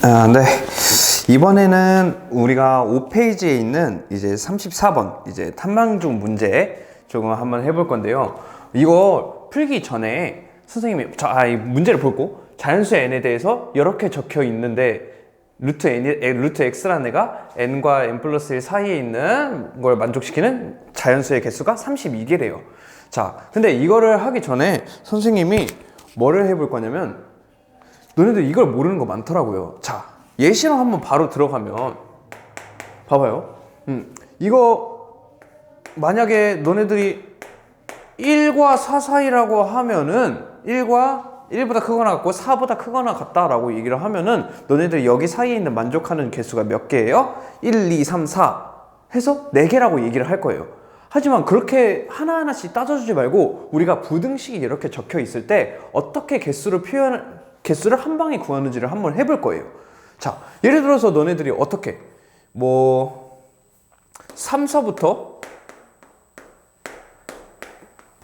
아, 네. 이번에는 우리가 5페이지에 있는 이제 34번 이제 탐방중 문제 조금 한번 해볼 건데요. 이거 풀기 전에 선생님이 자, 아, 이 문제를 보고 자연수 n에 대해서 이렇게 적혀 있는데 루트 n 에, 루트 x라는 애가 n과 n 플러스 1 사이에 있는 걸 만족시키는 자연수의 개수가 32개래요. 자, 근데 이거를 하기 전에 선생님이 뭐를 해볼 거냐면 너네들 이걸 모르는 거 많더라고요. 자, 예시로 한번 바로 들어가면 봐봐요. 음, 이거 만약에 너네들이 1과 4 사이라고 하면은 1과 1보다 크거나 같고 4보다 크거나 같다라고 얘기를 하면은 너네들 여기 사이에 있는 만족하는 개수가 몇 개예요? 1, 2, 3, 4 해서 4개라고 얘기를 할 거예요. 하지만 그렇게 하나하나씩 따져주지 말고 우리가 부등식이 이렇게 적혀 있을 때 어떻게 개수를 표현 개수를 한 방에 구하는지를 한번 해볼 거예요. 자, 예를 들어서 너네들이 어떻게 뭐 3, 4부터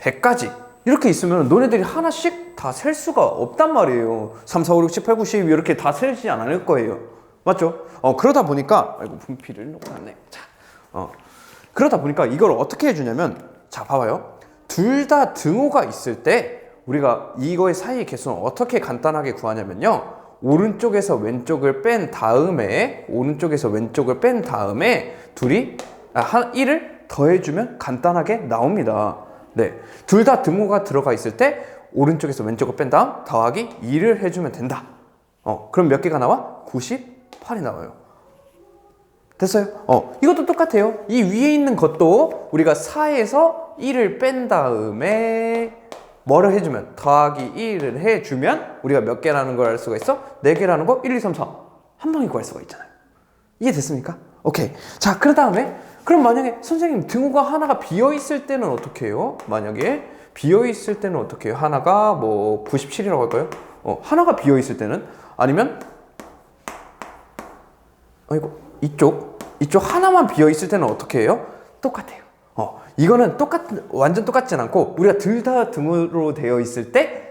100까지 이렇게 있으면 너네들이 하나씩 다 셀 수가 없단 말이에요. 3, 4, 5, 6, 7, 8, 9, 10 이렇게 다 세지 않을 거예요. 맞죠? 어, 그러다 보니까 아이고 분필을 놓고 났네. 자, 어. 그러다 보니까 이걸 어떻게 해주냐면 자 봐봐요. 둘 다 등호가 있을 때 우리가 이거의 사이의 개수는 어떻게 간단하게 구하냐면요. 오른쪽에서 왼쪽을 뺀 다음에 오른쪽에서 왼쪽을 뺀 다음에 둘이 아, 한 1을 더해주면 간단하게 나옵니다. 네, 둘 다 등호가 들어가 있을 때 오른쪽에서 왼쪽을 뺀 다음 더하기 2를 해주면 된다. 어, 그럼 몇 개가 나와? 98이 나와요. 됐어요? 어, 이것도 똑같아요. 이 위에 있는 것도 우리가 4에서 1을 뺀 다음에 뭐를 해주면 더하기 1을 해주면 우리가 몇 개라는 걸 알 수가 있어? 4개라는 거 1, 2, 3, 4 한 방에 구할 수가 있잖아요. 이해됐습니까? 오케이. 자, 그 다음에 그럼 만약에 선생님 등호가 하나가 비어 있을 때는 어떻게 해요? 만약에 비어 있을 때는 어떻게 해요? 하나가 뭐 97이라고 할까요? 어, 하나가 비어 있을 때는 아니면 아이고 이쪽 이쪽 하나만 비어 있을 때는 어떻게 해요? 똑같아요. 어 이거는 똑같 완전 똑같진 않고 우리가 둘다 등으로 되어 있을 때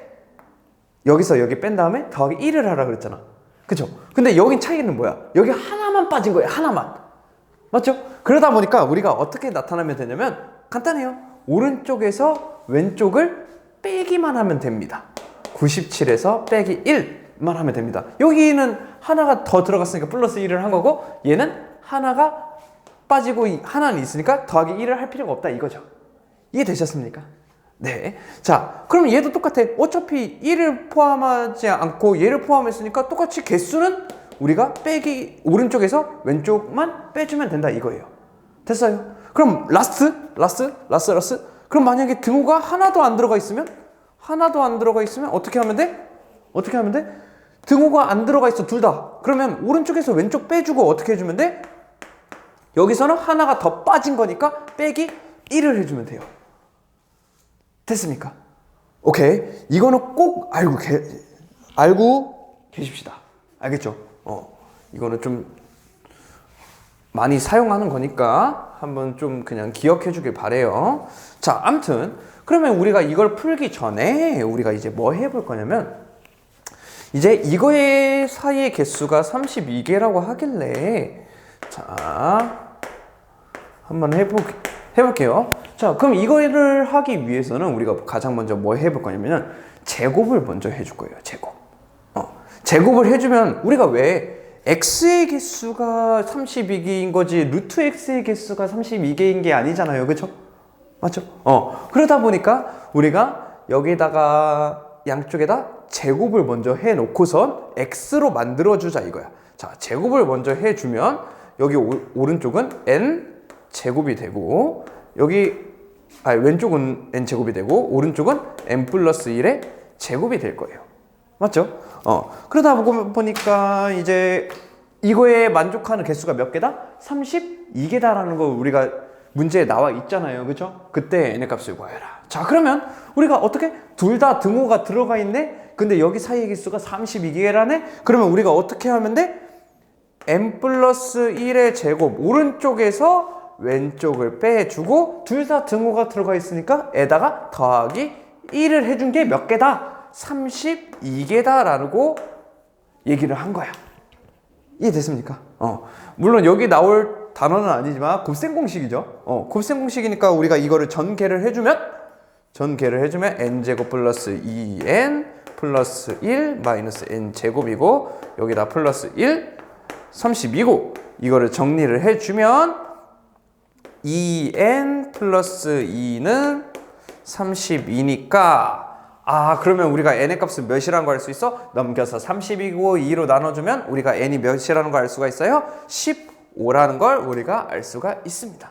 여기서 여기 뺀 다음에 더하기 1을 하라 그랬잖아. 그죠? 근데 여긴 차이는 뭐야? 여기 하나만 빠진 거예요. 하나만. 맞죠? 그러다 보니까 우리가 어떻게 나타나면 되냐면 간단해요. 오른쪽에서 왼쪽을 빼기만 하면 됩니다. 97에서 빼기 1만 하면 됩니다. 여기는 하나가 더 들어갔으니까 플러스 1을 한 거고 얘는 하나가 빠지고 이- 하나는 있으니까 더하기 1을 할 필요가 없다 이거죠. 이해되셨습니까? 네. 자, 그럼 얘도 똑같아. 어차피 1을 포함하지 않고 얘를 포함했으니까 똑같이 개수는 우리가 빼기 오른쪽에서 왼쪽만 빼주면 된다 이거예요. 됐어요. 그럼 라스트, 라스트, 라스트, 라스트. 그럼 만약에 등호가 하나도 안 들어가 있으면 하나도 안 들어가 있으면 어떻게 하면 돼? 어떻게 하면 돼? 등호가 안 들어가 있어 둘 다. 그러면 오른쪽에서 왼쪽 빼주고 어떻게 해주면 돼? 여기서는 하나가 더 빠진 거니까 빼기 1을 해주면 돼요. 됐습니까? 오케이. 이거는 꼭 알고 계, 알고 계십시다. 알겠죠? 어, 이거는 좀 많이 사용하는 거니까 한번 좀 그냥 기억해 주길 바래요. 자, 암튼 그러면 우리가 이걸 풀기 전에 우리가 이제 뭐 해볼 거냐면 이제 이거의 사이의 개수가 32개라고 하길래 자 한번 해보, 해볼게요. 자, 그럼 이거를 하기 위해서는 우리가 가장 먼저 뭐 해볼 거냐면 제곱을 먼저 해줄 거예요. 제곱. 어, 제곱을 해주면 우리가 왜 x의 개수가 32개인 거지 루트 x의 개수가 32개인 게 아니잖아요. 그쵸? 맞죠? 어, 그러다 보니까 우리가 여기다가 양쪽에다 제곱을 먼저 해 놓고선 x로 만들어 주자 이거야. 자, 제곱을 먼저 해 주면 여기 오, 오른쪽은 n 제곱이 되고 여기 아 왼쪽은 n 제곱이 되고 오른쪽은 n 플러스 1의 제곱이 될 거예요. 맞죠? 어 그러다 보- 보니까 이제 이거에 만족하는 개수가 몇 개다? 32개다라는 거 우리가 문제에 나와 있잖아요. 그죠? 그때 n의 값을 구해라. 자, 그러면 우리가 어떻게 둘 다 등호가 들어가 있네? 근데 여기 사이의 개수가 32개라네? 그러면 우리가 어떻게 하면 돼? n 플러스 1의 제곱 오른쪽에서 왼쪽을 빼주고 둘 다 등호가 들어가 있으니까 에다가 더하기 1을 해준 게 몇 개다? 32개다라고 얘기를 한 거야. 이해됐습니까? 어. 물론 여기 나올 단어는 아니지만 곱셈 공식이죠. 어, 곱셈 공식이니까 우리가 이거를 전개를 해주면 전개를 해주면 n 제곱 플러스 2n 플러스 1 마이너스 n 제곱이고 여기다 플러스 1 32고 이거를 정리를 해주면 2n 플러스 2는 32니까 아 그러면 우리가 n의 값은 몇이라는 거알수 있어? 넘겨서 32고 2로 나눠주면 우리가 n이 몇이라는 거알 수가 있어요? 15라는 걸 우리가 알 수가 있습니다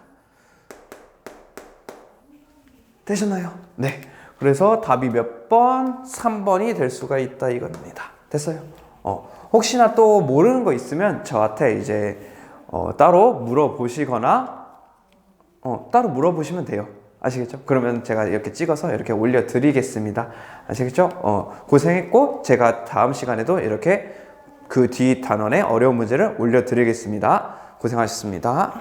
되셨나요? 네 그래서 답이 몇 번? 3번이 될 수가 있다 이겁니다 됐어요? 어, 혹시나 또 모르는 거 있으면 저한테 이제 어, 따로 물어보시거나 어, 따로 물어보시면 돼요. 아시겠죠? 그러면 제가 이렇게 찍어서 이렇게 올려드리겠습니다. 아시겠죠? 어, 고생했고, 제가 다음 시간에도 이렇게 그뒤 단원의 어려운 문제를 올려드리겠습니다. 고생하셨습니다.